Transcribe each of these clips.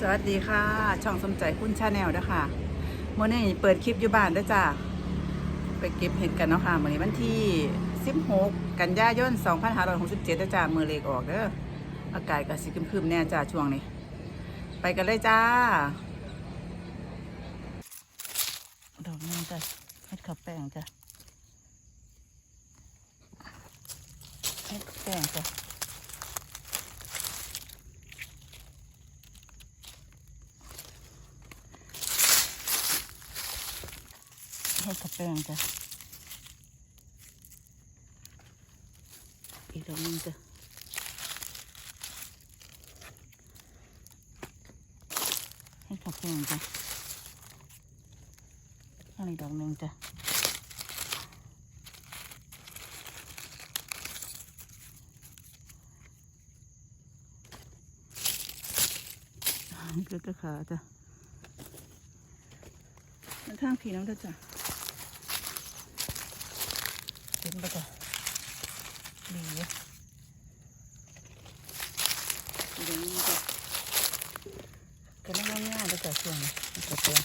สวัสดีค่ะ ช่องสมใจคุณชาแนลด้วยค่ะเมื่อนี้เปิดคลิปอยู่บ้านด้วยจ้าไปเก็บเห็ดกันเนาะค่ะมื่อนี้วันที่ 16 กันยายน 2567ด้วยจ้ามือเลขออกเด้ออากาศก็สิคึมๆแน่จ้าช่วงนี้ ไปกันเลยจ้าดอกนึงจ้ะเห็ดข้าวแป้งจ้ะเห็ดข้าวแป้งจ้ะ ให้กับ แป้งจ้ะอีกดอกหนึงจ้ะให้กับแป้งจ้ะอันนี้ดอกหนึ่งจ้ะเกลือขาจ้ะมันทางผีน้ำด้วยจ้ะ ห็นปะจ๊ะดีอะเดี๋ยวนี้ะกำลังง่ายๆเลยจ้ะช่วงนี้กระเทียม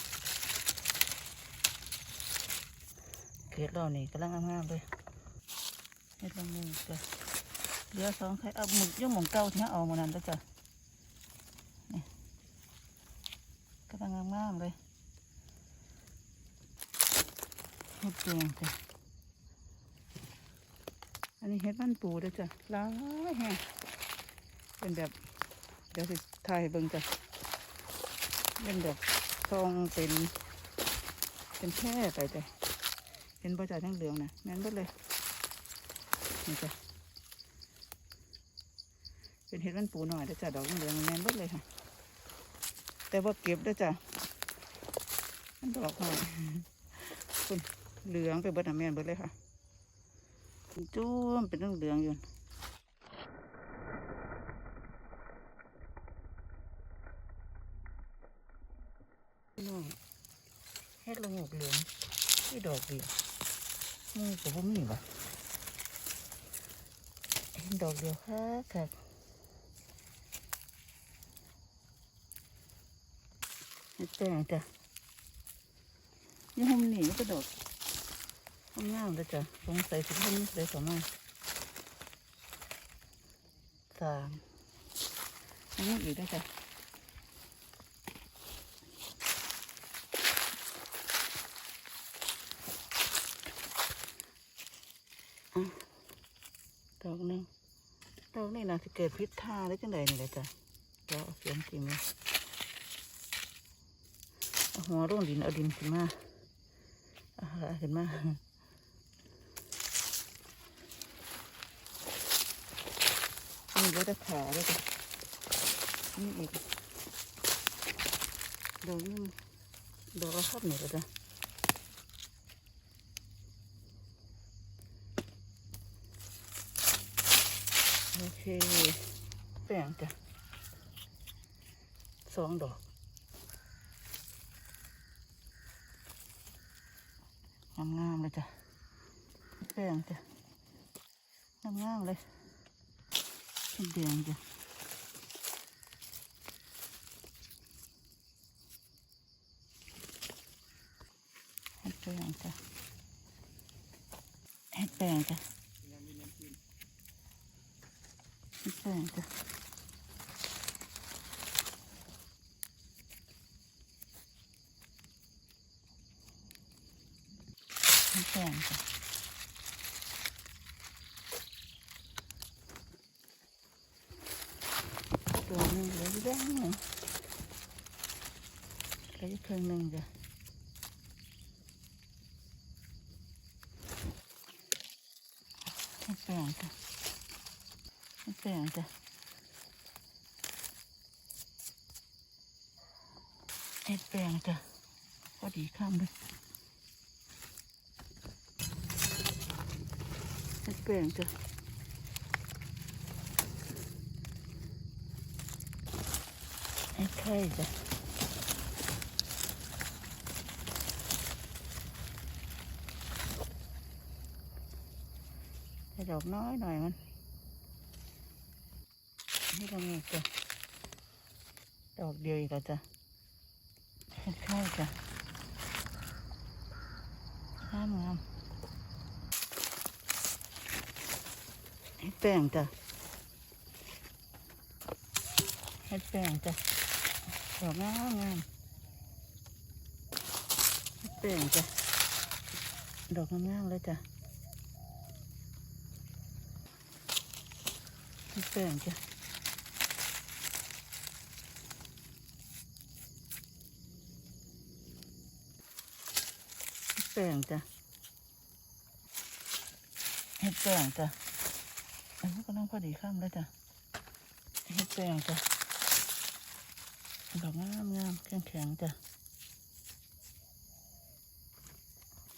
เกล็ดเรานี่กำลังงามๆเลยเฮ็ดลงมือจ้ะเหลือสองไข่เอาหมึกย่อมหมองเก่าที่เราเอามานั้นแล้วจ้ะนี่กำลังงามๆเลยเฮ็ดแกงจ้ะ อันนี้เฮ็ดมันปูเด้อจ้ะหลายแฮงเป็นแบบ เดี๋ยวสิถ่ายเบิ่งจ้ะเป็นแบบทรงเป็น เป็นแค่ไปจ้ะเห็นบ่จ่าทั้งเหลืองนะแม่นบดเลยนี่จ้ะเป็นเฮ็ดมันปูหน่อยเด้อจ้ะดอกเหลืองแม่นบดเลยค่ะ แต่ว่าเก็บเด้อจ้ะมันดอกหน่อยคุณเหลืองไปเบิดน่ะแม่นเบิดเลยค่ะ จุ้มเป็นเรื่องเหลืองๆอยู่พี่น้องเฮ็ดละโงกเหลืองที่ดอกเดียวมูกับว่ามีบ่เห็นดอกเดียวค่ะค่ะเฮ็ดแต่งจ้ะยังหอมหนีมันก็ดอกห้อ งน้ำเลยจ้ะสงสัยสิเพิ่นเลยสมาสามอันนี้อีกได้วจ้ะอะดอกหนึงดอกนี่นะจะเกิดพิษท่าได้จังใดนี่แหละจ้ะเดี๋ยวเอาเสียงจริงเลยเอาหัวร่วงดินเอาดินขึ้นมาเอาขึ้นมา นี่ก็จะขาแล้วจ้ะนี่อีกดอกนี่ดอกละครับนี่ก็จ้ะโอเคแป้งจ้ะสองดอกงามๆเลยจ้ะแป้งจ้ะงามๆเลย แดงจ้ะเห็ดแป้งจ้ะเห็ดแป้งจ้ะเห็ดแป้งจ้ะเห็ดแป้งจ้ะ ตัวนึงเหลือแดงหนึ่งเหลืออยู่ครึ่งหนึ่งจ้ะให้แป้งจ้ะให้แป้งจ้ะให้แป้งจ้ะพอดีข้ามด้วยให้แป้งจ้ะไข่จ้ะให้ดอกน้อยหน่อยมันให้เราเงียจ้ะ ดอกเดียวอีกแล้วจ้ะ เห็ดไข่จ้ะงามงามเห็ดแป้งจ้ะเห็ดแป้งจ้ะ ดอกงามงามเห็ดแป้งจ้ะ ดอกงามๆเลยจ้ะเห็ดแป้งจ้ะแป้งจ้ะเห็ดแป้งจ้ะอันนี้ก็ต้องพอดีข้ามแล้วจ้ะเห็ดแป้งจ้ะ ดอกงามงามแข็งแข็งๆจ้ะ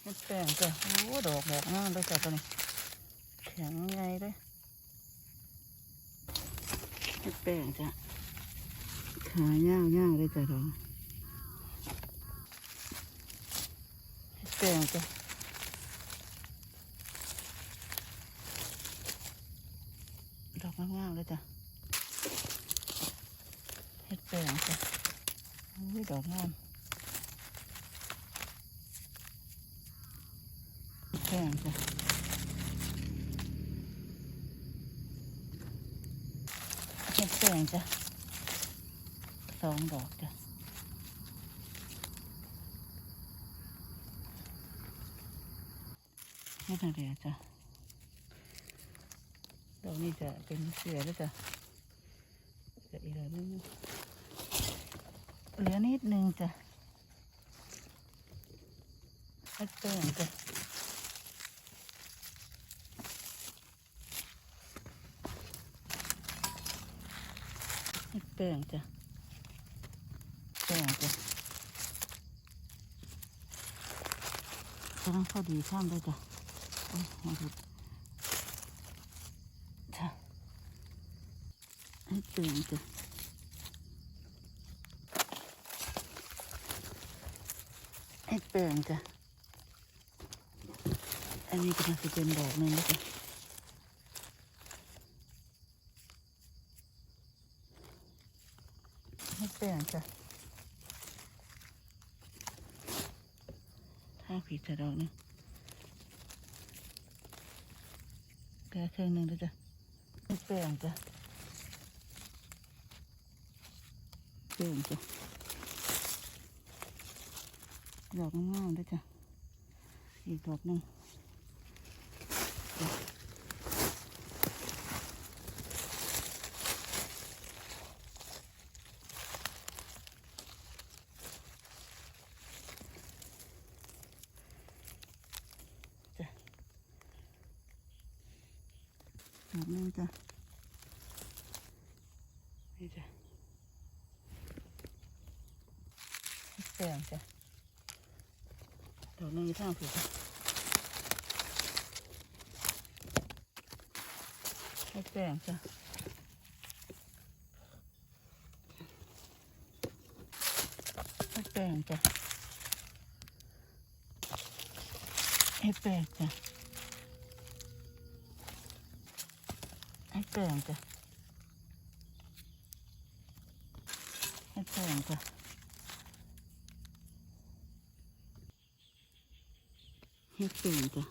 เห็ดแป้งจ้ะ โอ้ดอกดอกงามเลยจ้ะตัวนี้ แข็งไงเลยเห็ดแป้งจ้ะ ขายาวๆเลยจ้ะดอกแป้งจ้ะดอกงามๆเลยจ้ะ เฮ็ดแป้งจ้ะอุ้ยดอกงามเฮ็ดแป้งจ้ะเฮ็ดแป้งจ้ะสองดอกจ้ะไม่ต้องเรียจ้ะดอกนี้จะเป็นเสือแล้วจ้ะเสืออีกแล้วนึง เหลือนิดนึงจ้ะให้เติมจ้ะให้แป้งจ้ะแป้งจ้ะกำลังพอดีข้ามเลยจ้ะโอ้มาดูจ้ะให้ตื่นจ้ะให้เปลงจ้ะ อันนี้ก็จะเป็นดอกหนึ่งนะจ้ะให้เปลงจ้ะถ้าผิดจะดอกนึงแกะเครื่องหนึ่งด้วยจ้ะไม่แป้งจ้ะแป้งจ้ะ ดอกงายๆด้วยจ้ะ อีกดอกหนึ่งดอกนึงจ้ะ นี่จ้ะแป้งจ้ะ ดอกนึ่งอยู่ทางผิดจ้ะให้แป้งจ้ะให้แป้งจ้ะให้แป้งจ้ะให้แป้งจ้ะให้แป้งจ้ะ ให้แป้งจ้ะ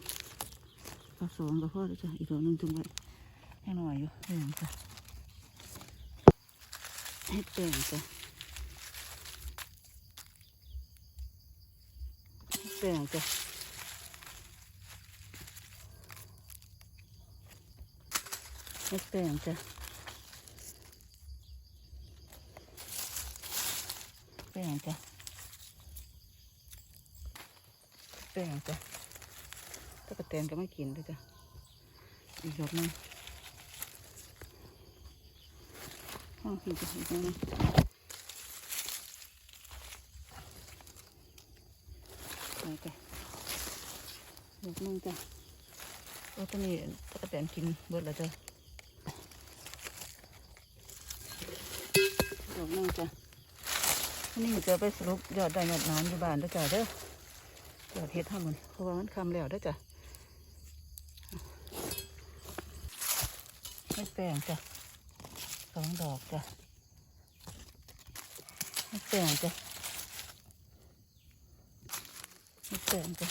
ผสมกับพ่อเลยจ้ะอีกตัวหนึ่งจุ่มไว้ให้หน่อยอยู่แป้งจ้ะให้แป้งจ้ะให้แป้งจ้ะให้แป้งจ้ะแป้งจ้ะแป้งจ้ะ ตะกะแตนก็ไม่กินด้วยจ้ะ อีกดอกนึงห้องกินจะอีกนินึงไปจ้ะดอกนึงจ้ะโอ้ตัวนี้ตะกะแตนกินเบิดแล้วจ้ะดอกนึงจ้ะทีนี่จะไปสรุปยอดได้ยอดน้ำอยู่บ้านด้วยจ้ะเด้อยอดเฮ็ดทำมันเพราะว่ามันคำแล้วด้อจ้ะ ไม่แปลงจ้ะสองดอกจ้ะไม่แต่งจ้ะไม่แต่งจ้ะ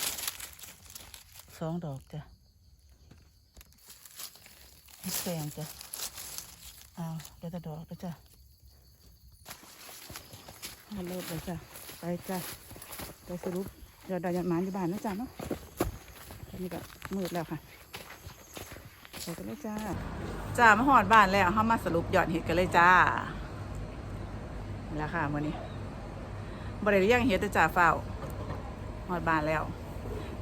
สองดอกจ้ะไม่แต่งจ้ะอ้าเดี๋ยวจะดอกแล้วจ้ะมาเลิกเลยจ้ะไปจ้ะไปสรุปเดี๋ยวดายันหมานอยู่บ้านนะจ้ะเนาะนนี้ก็มืดแล้วค่ะ ไปกันเลยจ้าจ้ามาหอดบ้านแล้วเข้ามาสรุปยอดเห็ดกันเลยจ้านี่แหล้วค่ะมื่อนี้บริเรียงเห็ดแต่จ้าเฝ้าหอดบ้านแล้ว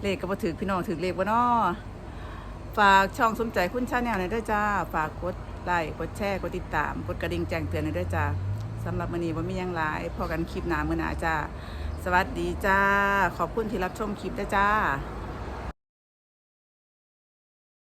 เลขก็มาถือพี่น้องถือเลขว่าน้อฝากช่องสมใจคุณชาแนลหน่อยด้วยจ้า ฝากกดไลค์กดแชร์กดติดตาม กดกระดิ่งแจ้งเตือนหน่อยด้วยจ้าสำหรับมื่อนี้ว่ามียังหลายพอกันคลิปหนามื่อหนาจ้าสวัสดีจ้า ขอบคุณที่รับชมคลิปด้วยจ้า